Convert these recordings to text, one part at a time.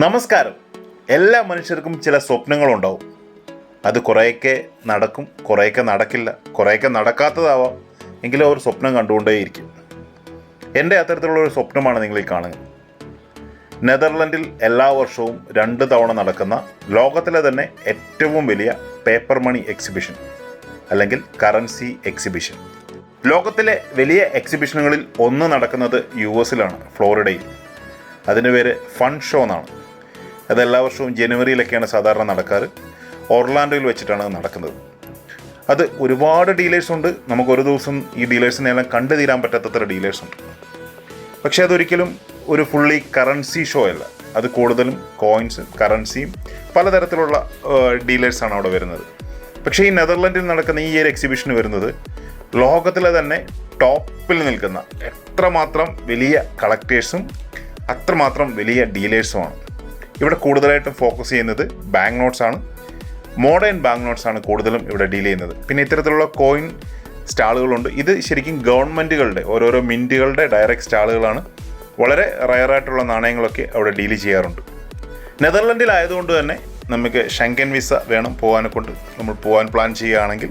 നമസ്കാരം. എല്ലാ മനുഷ്യർക്കും ചില സ്വപ്നങ്ങളുണ്ടാവും. അത് കുറേയൊക്കെ നടക്കും കുറേയൊക്കെ നടക്കില്ല കുറേയൊക്കെ നടക്കാത്തതാവാം. എങ്കിലും ഒരു സ്വപ്നം കണ്ടുകൊണ്ടേയിരിക്കും. എന്റെ അത്തരത്തിലുള്ള ഒരു സ്വപ്നമാണ് നിങ്ങൾ ഈ കാണുന്നത്. നെതർലൻഡിൽ എല്ലാ വർഷവും രണ്ട് തവണ നടക്കുന്ന ലോകത്തിലെ തന്നെ ഏറ്റവും വലിയ പേപ്പർ മണി എക്സിബിഷൻ അല്ലെങ്കിൽ കറൻസി എക്സിബിഷൻ. ലോകത്തിലെ വലിയ എക്സിബിഷനുകളിൽ ഒന്ന് നടക്കുന്നത് യു എസിലാണ് ഫ്ലോറിഡയിൽ. അതിന്റെ പേര് ഫൺ ഷോ എന്നാണ്. അത് എല്ലാ വർഷവും ജനുവരിയിലൊക്കെയാണ് സാധാരണ നടക്കാറ്. ഓർലാൻഡോയിൽ വെച്ചിട്ടാണ് നടക്കുന്നത്. അത് ഒരുപാട് ഡീലേഴ്സ് ഉണ്ട്. നമുക്ക് ഒരു ദിവസം ഈ ഡീലേഴ്സിനെല്ലാം കണ്ടു തീരാൻ പറ്റാത്തത്ര ഡീലേഴ്സ് ഉണ്ട്. പക്ഷേ അതൊരിക്കലും ഒരു ഫുള്ളി കറൻസി ഷോ അല്ല. അത് കൂടുതലും കോയിൻസും കറൻസിയും പലതരത്തിലുള്ള ഡീലേഴ്സാണ് അവിടെ വരുന്നത്. പക്ഷേ ഈ നെതർലൻഡിൽ നടക്കുന്ന ഈ ഒരു എക്സിബിഷന് വരുന്നത് ലോകത്തിലെ തന്നെ ടോപ്പിൽ നിൽക്കുന്ന എത്രമാത്രം വലിയ കളക്ടേഴ്സും അത്രമാത്രം വലിയ ഡീലേഴ്സുമാണ് ഇവിടെ കൂടുതലായിട്ടും ഫോക്കസ് ചെയ്യുന്നത് ബാങ്ക് നോട്ട്സ് ആണ്. മോഡേൺ ബാങ്ക് നോട്ട്സ് ആണ് കൂടുതലും ഇവിടെ ഡീൽ ചെയ്യുന്നത്. പിന്നെ ഇത്തരത്തിലുള്ള കോയിൻ സ്റ്റാളുകളുണ്ട്. ഇത് ശരിക്കും ഗവൺമെന്റുകളുടെ ഓരോരോ മിന്റുകളുടെ ഡയറക്റ്റ് സ്റ്റാളുകളാണ്. വളരെ റയറായിട്ടുള്ള നാണയങ്ങളൊക്കെ അവിടെ ഡീൽ ചെയ്യാറുണ്ട്. നെതർലൻഡിലായതുകൊണ്ട് തന്നെ നമുക്ക് ഷെങ്കൻ വിസ വേണം പോകാനെ കൊണ്ട് നമ്മൾ പോകാൻ പ്ലാൻ ചെയ്യുകയാണെങ്കിൽ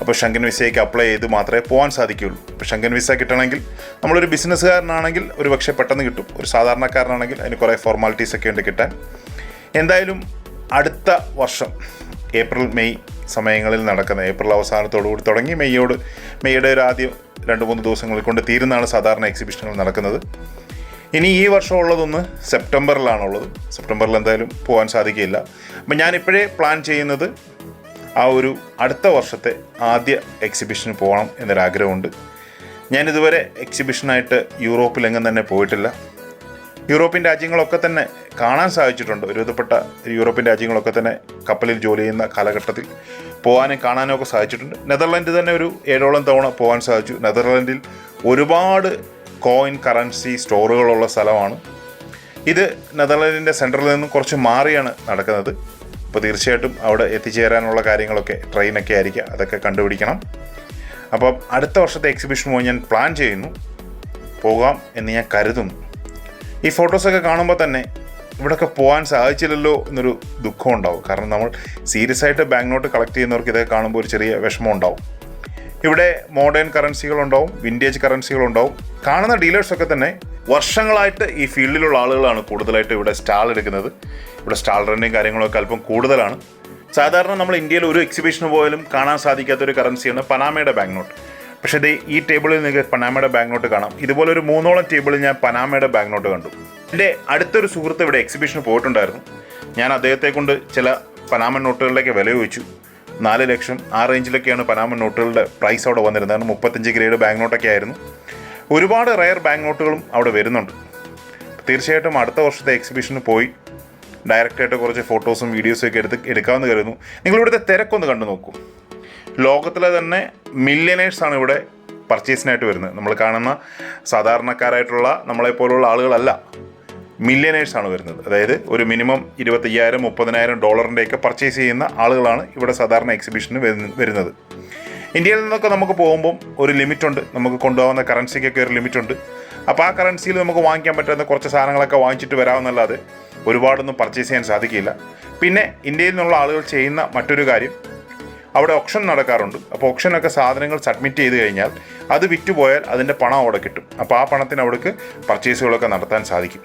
അപ്പോൾ ഷങ്കൻ വിസയ്ക്ക് അപ്ലൈ ചെയ്ത് മാത്രമേ പോകാൻ സാധിക്കുകയുള്ളൂ. ഇപ്പോൾ ഷങ്കൻ വിസ കിട്ടണമെങ്കിൽ നമ്മളൊരു ബിസിനസ്സുകാരനാണെങ്കിൽ ഒരു പക്ഷേ പെട്ടെന്ന് കിട്ടും. ഒരു സാധാരണക്കാരനാണെങ്കിൽ അതിന് കുറേ ഫോർമാലിറ്റീസ് ഒക്കെ ഉണ്ട് കിട്ടാൻ. എന്തായാലും അടുത്ത വർഷം ഏപ്രിൽ മെയ് സമയങ്ങളിൽ നടക്കുന്ന ഏപ്രിൽ അവസാനത്തോടു കൂടി തുടങ്ങി മെയ്യോട് മെയ്യുടെ ഒരു ആദ്യം രണ്ട് മൂന്ന് ദിവസങ്ങളിൽ കൊണ്ട് തീരുന്നതാണ് സാധാരണ എക്സിബിഷനുകൾ നടക്കുന്നത്. ഇനി ഈ വർഷം ഉള്ളതൊന്ന് സെപ്റ്റംബറിലാണുള്ളത്. സെപ്റ്റംബറിൽ എന്തായാലും പോകാൻ സാധിക്കില്ല അപ്പം ഞാനിപ്പോഴേ പ്ലാൻ ചെയ്യുന്നത് ആ ഒരു അടുത്ത വർഷത്തെ ആദ്യ എക്സിബിഷന് പോകണം എന്നൊരാഗ്രഹമുണ്ട്. ഞാനിതുവരെ എക്സിബിഷനായിട്ട് യൂറോപ്പിലെങ്ങും തന്നെ പോയിട്ടില്ല. യൂറോപ്യൻ രാജ്യങ്ങളൊക്കെ തന്നെ കാണാൻ സാധിച്ചിട്ടുണ്ട്. ഒരുവിധപ്പെട്ട യൂറോപ്യൻ രാജ്യങ്ങളൊക്കെ തന്നെ കപ്പലിൽ ജോലി ചെയ്യുന്ന കാലഘട്ടത്തിൽ പോകാനും കാണാനും ഒക്കെ സാധിച്ചിട്ടുണ്ട്. നെതർലൻഡ് തന്നെ ഒരു ഏഴോളം തവണ പോകാൻ സാധിച്ചു. നെതർലൻഡിൽ ഒരുപാട് കോയിൻ കറൻസി സ്റ്റോറുകളുള്ള സ്ഥലമാണ്. ഇത് നെതർലൻഡിന്റെ സെൻട്രലിൽ നിന്നും കുറച്ച് മാറിയാണ് നടക്കുന്നത്. അപ്പോൾ തീർച്ചയായിട്ടും അവിടെ എത്തിച്ചേരാനുള്ള കാര്യങ്ങളൊക്കെ ട്രെയിനൊക്കെ ആയിരിക്കും. അതൊക്കെ കണ്ടുപിടിക്കണം. അപ്പോൾ അടുത്ത വർഷത്തെ എക്സിബിഷൻ പോയി ഞാൻ പ്ലാൻ ചെയ്യുന്നു. പോകാം എന്ന് ഞാൻ കരുതുന്നു. ഈ ഫോട്ടോസൊക്കെ കാണുമ്പോൾ തന്നെ ഇവിടെയൊക്കെ പോകാൻ സാധിച്ചില്ലല്ലോ എന്നൊരു ദുഃഖം ഉണ്ടാവും. കാരണം നമ്മൾ സീരിയസ് ആയിട്ട് ബാങ്ക് നോട്ട് കളക്ട് ചെയ്യുന്നവർക്ക് ഇതൊക്കെ കാണുമ്പോൾ ഒരു ചെറിയ വിഷമം ഉണ്ടാവും. ഇവിടെ മോഡേൺ കറൻസികളുണ്ടാവും വിന്റേജ് കറൻസികളുണ്ടാവും കാണുന്ന ഡീലേഴ്സൊക്കെ തന്നെ വർഷങ്ങളായിട്ട് ഈ ഫീൽഡിലുള്ള ആളുകളാണ് കൂടുതലായിട്ട് ഇവിടെ സ്റ്റാൾ എടുക്കുന്നത്. ഇവിടെ സ്റ്റാൾ റെന്റും കാര്യങ്ങളൊക്കെ അല്പം കൂടുതലാണ്. സാധാരണ നമ്മൾ ഇന്ത്യയിൽ ഒരു എക്സിബിഷന് പോയാലും കാണാൻ സാധിക്കാത്ത ഒരു കറൻസിയാണ് പനാമയുടെ ബാങ്ക് നോട്ട് പക്ഷേ ഇത് ഈ ടേബിളിൽ നിങ്ങൾക്ക് പനാമയുടെ ബാങ്ക് നോട്ട് കാണാം. ഇതുപോലെ ഒരു മൂന്നോളം ടേബിളിൽ ഞാൻ പനാമയുടെ ബാങ്ക് നോട്ട് കണ്ടു. എന്റെ അടുത്തൊരു സുഹൃത്ത് ഇവിടെ എക്സിബിഷന് പോയിട്ടുണ്ടായിരുന്നു. ഞാൻ അദ്ദേഹത്തെ കൊണ്ട് ചില പനാമൻ നോട്ടുകളിലേക്ക് വില ചോദിച്ചു. നാല് ലക്ഷം ആ റേഞ്ചിലൊക്കെയാണ് പനാമൻ നോട്ടുകളുടെ പ്രൈസ് അവിടെ വന്നിരുന്നത്. മുപ്പത്തഞ്ച് ഗ്രേഡ് ബാങ്ക് നോട്ടൊക്കെ ആയിരുന്നു. ഒരുപാട് റയർ ബാങ്ക് നോട്ടുകളും അവിടെ വരുന്നുണ്ട്. തീർച്ചയായിട്ടും അടുത്ത വർഷത്തെ എക്സിബിഷന് പോയി ഡയറക്റ്റായിട്ട് കുറച്ച് ഫോട്ടോസും വീഡിയോസും ഒക്കെ എടുത്ത് എടുക്കാമെന്ന് കരുതുന്നു. നിങ്ങൾ ഇവിടുത്തെ തിരക്കൊന്ന് കണ്ടു നോക്കൂ. ലോകത്തിലെ തന്നെ മില്യനേഴ്സാണ് ഇവിടെ പർച്ചേസിനായിട്ട് വരുന്നത്. നമ്മൾ കാണുന്ന സാധാരണക്കാരായിട്ടുള്ള നമ്മളെപ്പോലുള്ള ആളുകളല്ല മില്യനേഴ്സാണ് വരുന്നത്. അതായത് ഒരു മിനിമം ഇരുപത്തയ്യായിരം മുപ്പതിനായിരം ഡോളറിന്റെയൊക്കെ പർച്ചേസ് ചെയ്യുന്ന ആളുകളാണ് ഇവിടെ സാധാരണ എക്സിബിഷന് വരുന്നത്. ഇന്ത്യയിൽ നിന്നൊക്കെ നമുക്ക് പോകുമ്പം ഒരു ലിമിറ്റുണ്ട്. നമുക്ക് കൊണ്ടുപോകുന്ന കറൻസിക്കൊക്കെ ഒരു ലിമിറ്റുണ്ട്. അപ്പോൾ ആ കറൻസിയിൽ നമുക്ക് വാങ്ങിക്കാൻ പറ്റുന്ന കുറച്ച് സാധനങ്ങളൊക്കെ വാങ്ങിച്ചിട്ട് വരാമെന്നല്ലാതെ ഒരുപാടൊന്നും പർച്ചേസ് ചെയ്യാൻ സാധിക്കില്ല. പിന്നെ ഇന്ത്യയിൽ നിന്നുള്ള ആളുകൾ ചെയ്യുന്ന മറ്റൊരു കാര്യം അവിടെ ഓപ്ഷൻ നടക്കാറുണ്ട്. അപ്പോൾ ഓപ്ഷനൊക്കെ സാധനങ്ങൾ സബ്മിറ്റ് ചെയ്ത് കഴിഞ്ഞാൽ അത് വിറ്റുപോയാൽ അതിന്റെ പണം അവിടെ കിട്ടും. അപ്പോൾ ആ പണത്തിന് അവിടേക്ക് പർച്ചേസുകളൊക്കെ നടത്താൻ സാധിക്കും.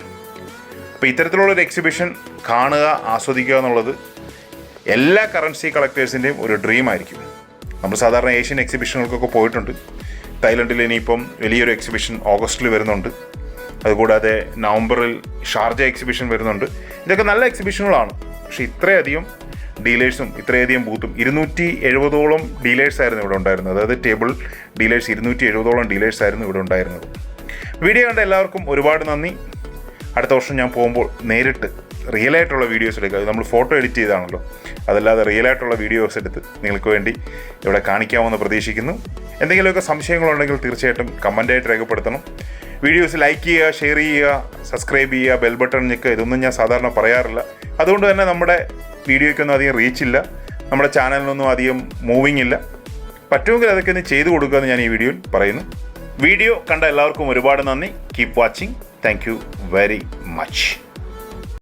അപ്പോൾ ഇത്തരത്തിലുള്ളൊരു എക്സിബിഷൻ കാണുക ആസ്വദിക്കുക എന്നുള്ളത് എല്ലാ കറൻസി കളക്ടേഴ്സിന്റെയും ഒരു ഡ്രീം ആയിരിക്കും. നമ്മൾ സാധാരണ ഏഷ്യൻ എക്സിബിഷനുകൾക്കൊക്കെ പോയിട്ടുണ്ട്. തായ്ലൻഡിൽ ഇനിയിപ്പം വലിയൊരു എക്സിബിഷൻ ഓഗസ്റ്റിൽ വരുന്നുണ്ട്. അതുകൂടാതെ നവംബറിൽ ഷാർജ എക്സിബിഷൻ വരുന്നുണ്ട്. ഇതൊക്കെ നല്ല എക്സിബിഷനുകളാണ്. പക്ഷേ ഇത്രയധികം ഡീലേഴ്സും ഇത്രയധികം ബൂത്തും ഇരുന്നൂറ്റി എഴുപതോളം ഡീലേഴ്സായിരുന്നു ഇവിടെ ഉണ്ടായിരുന്നത്. അതായത് ടേബിൾ ഡീലേഴ്സ് ഇരുന്നൂറ്റി എഴുപതോളം ഡീലേഴ്സായിരുന്നു ഇവിടെ ഉണ്ടായിരുന്നത്. വീഡിയോ കണ്ട എല്ലാവർക്കും ഒരുപാട് നന്ദി. അടുത്ത വർഷം ഞാൻ പോകുമ്പോൾ നേരിട്ട് റിയൽ ആയിട്ടുള്ള വീഡിയോസ് എടുക്കുക. നമ്മൾ ഫോട്ടോ എഡിറ്റ് ചെയ്താണല്ലോ. അതല്ലാതെ റിയൽ ആയിട്ടുള്ള വീഡിയോസ് എടുത്ത് നിങ്ങൾക്ക് വേണ്ടി ഇവിടെ കാണിക്കാമെന്ന് പ്രതീക്ഷിക്കുന്നു. എന്തെങ്കിലുമൊക്കെ സംശയങ്ങളുണ്ടെങ്കിൽ തീർച്ചയായിട്ടും കമന്റായിട്ട് രേഖപ്പെടുത്തണം. വീഡിയോസ് ലൈക്ക് ചെയ്യുക ഷെയർ ചെയ്യുക സബ്സ്ക്രൈബ് ചെയ്യുക ബെൽ ബട്ടൺ ഞെക്കുക ഇതൊന്നും ഞാൻ സാധാരണ പറയാറില്ല. അതുകൊണ്ട് തന്നെ നമ്മുടെ വീഡിയോയ്ക്കൊന്നും അധികം റീച്ചില്ല നമ്മുടെ ചാനലിനൊന്നും അധികം മൂവിങ് ഇല്ല. പറ്റുമെങ്കിൽ അതൊക്കെ ഒന്ന് ചെയ്തു കൊടുക്കുക എന്ന് ഞാൻ ഈ വീഡിയോയിൽ പറയുന്നു. വീഡിയോ കണ്ട എല്ലാവർക്കും ഒരുപാട് നന്ദി. Keep watching thank you very much